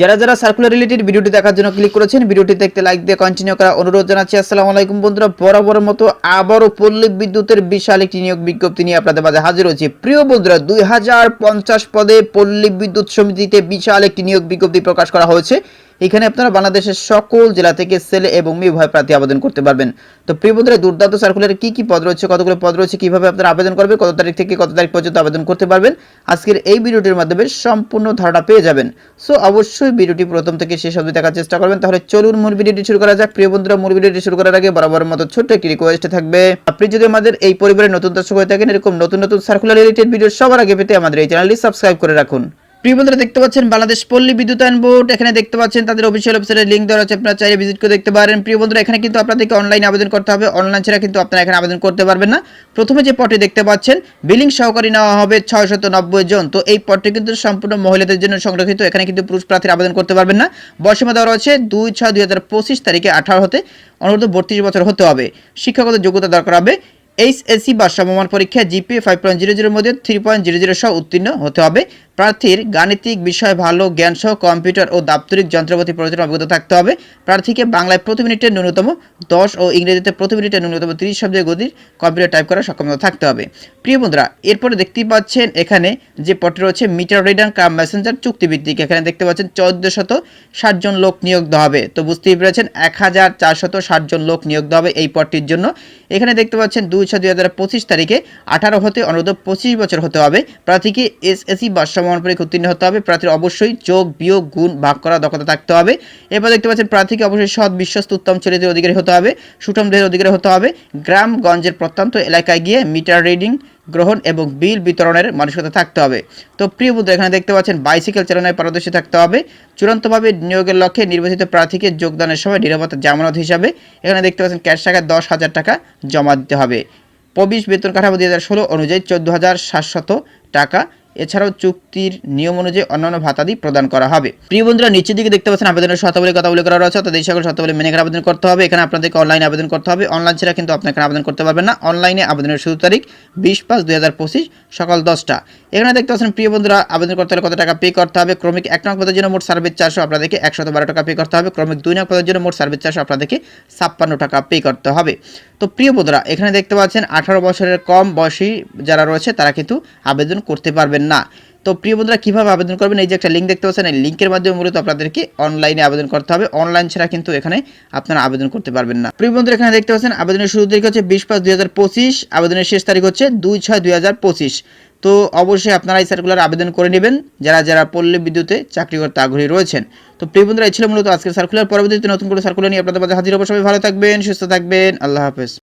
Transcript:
যারা যারা circular related ভিডিওটি দেখার জন্য ক্লিক করেছেন, ভিডিওটি দেখতে লাইক দিয়ে কন্টিনিউ করা অনুরোধ জানাচ্ছি। আসসালামু আলাইকুম বন্ধুরা বরাবর মতো আবারও পল্লী বিদ্যুতের বিশাল একটি নিয়োগ বিজ্ঞপ্তি নিয়ে আপনাদের মাঝে হাজির হয়েছে। প্রিয় বন্ধুরা, দুই হাজার পঞ্চাশ পদে পল্লী বিদ্যুৎ সমিতিতে বিশাল একটি নিয়োগ বিজ্ঞপ্তি প্রকাশ করা হয়েছে। এখানে আপনারা বাংলাদেশের সকল জেলা থেকে ছেলে এবং মেয়ে উভয় প্রার্থী আবেদন করতে পারবেন। তো প্রিয় বন্ধুরা, দুর্দান্ত সার্কুলারে কি কি পদ রয়েছে, কতগুলো পদ রয়েছে, কীভাবে আপনারা আবেদন করবেন, কত তারিখ থেকে কত তারিখ পর্যন্ত আবেদন করতে পারবেন, আজকের এই ভিডিওটির মাধ্যমে সম্পূর্ণ ধারণা পেয়ে যাবেন। সো অবশ্যই ভিডিওটি প্রথম থেকে শেষ অবধি দেখার চেষ্টা করবেন। তাহলে চলুন মূল ভিডিওটি শুরু করা যাক। প্রিয় বন্ধুরা, মূল ভিডিওটি শুরু করার আগে বরাবর মতো ছোট্ট একটি রিকোয়েস্ট থাকবে। আপনি যদি আমাদের এই পরিবারের নতুন দর্শক হয়ে থাকেন, এরকম নতুন নতুন সার্কুলার রিলেটেড ভিডিও সবার আগে পেতে আমাদের এই চ্যানেলটি সাবস্ক্রাইব করে রাখুন। প্রিয় বন্ধুরা, দেখতে পাচ্ছেন বাংলাদেশ পল্লী বিদ্যুতায়ন বোর্ড। এখানে দেখতে পাচ্ছেন তাদের অফিসিয়াল ওয়েবসাইটের লিঙ্ক দেওয়া আছে আপনারা চাইলে ভিজিট করে দেখতে পারেন। প্রিয় বন্ধুরা, এখানে কিন্তু আপনাদেরকে অনলাইনে আবেদন করতে হবে। অনলাইন ছাড়া কিন্তু আপনারা এখানে আবেদন করতে পারবেন না। প্রথমে যে পদটি দেখতে পাচ্ছেন বিলিং সহকারী নেওয়া হবে ছয় শত নব্বই জন। তো এই পদটি কিন্তু সম্পূর্ণ মহিলাদের জন্য সংরক্ষিত। এখানে কিন্তু পুরুষ প্রার্থীর আবেদন করতে পারবেন না। বয়সীমা দেওয়া রয়েছে দুই ছয় দুই তারিখে আঠারো হতে অনুরোধ বত্রিশ বছর হতে হবে। শিক্ষাগত যোগ্যতা দরকার হবে। এইচএসসি বা সমমান পরীক্ষা জিপিএ ফাইভ পয়েন্ট জিরো জিরোর মধ্যে থ্রি পয়েন্ট জিরো জিরো সহ উত্তীর্ণ হতে হবে। প্রার্থীর গাণিতিক বিষয় ভালো জ্ঞান সহ কম্পিউটার ও দাপ্তরিক যন্ত্রপাতি পরিচালনা অভিজ্ঞতা থাকতে হবে। প্রার্থীকে বাংলায় প্রতি মিনিটে ন্যূনতম দশ ও ইংরেজিতে প্রতি মিনিটে ন্যূনতম তিরিশ শব্দের গতির কম্পিউটার টাইপ করার সক্ষমতা থাকতে হবে। প্রিয় বন্ধুরা, এরপরে দেখতেই পাচ্ছেন এখানে যে পটে রয়েছে, মিটার রিডার কাম মেসেঞ্জার চুক্তিভিত্তিক। এখানে দেখতে পাচ্ছেন চোদ্দ শত ষাট জন লোক নিয়োগ দেওয়া হবে। তো বুঝতেই পেরেছেন, এক হাজার চারশত ষাট জন লোক নিয়োগ দেওয়া হবে এই পদটির জন্য। এখানে দেখতে পাচ্ছেন দুই ছয় দুই হাজার পঁচিশ তারিখে আঠারো হতে অনুরোধ পঁচিশ বছর হতে হবে। প্রার্থীকে এসএসসি বা সমান পরীক্ষা উত্তীর্ণ হতে হবে। প্রার্থীর অবশ্যই যোগ, বিয়োগ, গুণ, ভাগ করা দক্ষতা থাকতে হবে। এরপর দেখতে পাচ্ছেন প্রার্থীকে অবশ্যই সৎ, বিশ্বস্ত, উত্তম চরিত্রের অধিকারী হতে হবে। সুঠম দেহের অধিকারী হতে হবে। গ্রামগঞ্জের প্রত্যন্ত এলাকায় গিয়ে মিটার রিডিং গ্রহণ এবং বিল বিতরণের মানসিকতা থাকতে হবে। তো প্রিয় বন্ধু এখানে দেখতে পাচ্ছেন বাইসাইকেল চালানোয় পারদর্শী থাকতে হবে। চূড়ান্তভাবে নিয়োগের লক্ষ্যে নির্বাচিত প্রার্থীকে যোগদানের সময় নিরাপত্তা জামানত হিসাবে এখানে দেখতে পাচ্ছেন ক্যাশ টাকা দশ হাজার টাকা জমা দিতে হবে। প্রবিশ বেতন কাঠামো দুই হাজার ষোলো অনুযায়ী চোদ্দ হাজার সাতশত টাকা এছাড়াও চুক্তির নিয়ম অনুযায়ী অন্যান্য ভাতাদি প্রদান করা হবে। প্রিয় বন্ধুরা, নিচের দিকে দেখতে পাচ্ছেন আবেদনের শর্তাবলী কথা উল্লেখ করা রয়েছে তাদের সকল শর্তাবলী মেনে আবেদন করতে হবে। এখানে আপনাদেরকে অনলাইনে আবেদন করতে হবে। অনলাইন ছাড়া কিন্তু আপনাকে আবেদন করতে পারবেন না। অনলাইনে আবেদনের শুরু তারিখ বিশ পাঁচ দুই হাজার পঁচিশ সকাল দশটা। এখানে দেখতে পাচ্ছেন, প্রিয় বন্ধুরা, আবেদন করতে হলে কত টাকা পে করতে হবে? ক্রমিক এক নং পদের জন্য মোট সার্ভিস চারশো আপনাদেরকে একশত বারো টাকা পে করতে হবে। ক্রমিক দুই নং পদের জন্য মোট সার্ভিস চারশো আপনাদেরকে ছাপ্পান্ন টাকা পে করতে হবে। তো প্রিয় বন্ধুরা, এখানে দেখতে পাচ্ছেন, আঠারো বছরের কম বয়সী যারা রয়েছে, তারা কিন্তু আবেদন করতে পারবেন না। তো প্রিয় বন্ধুরা, কীভাবে আবেদন করবেন? এই যে একটা লিঙ্ক দেখতে পাচ্ছেন, এই লিঙ্কের মাধ্যমে মূলত আপনাদেরকে অনলাইনে আবেদন করতে হবে। অনলাইন ছাড়া কিন্তু এখানে আপনারা আবেদন করতে পারবেন না। প্রিয় বন্ধুরা, এখানে দেখতে পাচ্ছেন, আবেদনের শুরু তারিখ হচ্ছে বিশ পাঁচ দুই হাজার পঁচিশ, আবেদনের শেষ তারিখ হচ্ছে দুই ছয় দুই হাজার পঁচিশ। তো অবশ্যই আপনারা এই সার্কুলার আবেদন করে নেবেন। যারা যারা পল্লী বিদ্যুতে চাকরি করতে আগ্রহী রয়েছেন। তো প্রিয় বন্ধুরা, এই ছিল মূলত আজকের সার্কুলার। পরবর্তীতে নতুন করে সার্কুলার নিয়ে আপনাদের মাঝে হাজির সবাই ভালো থাকবেন, সুস্থ থাকবেন। আল্লাহ হাফেজ।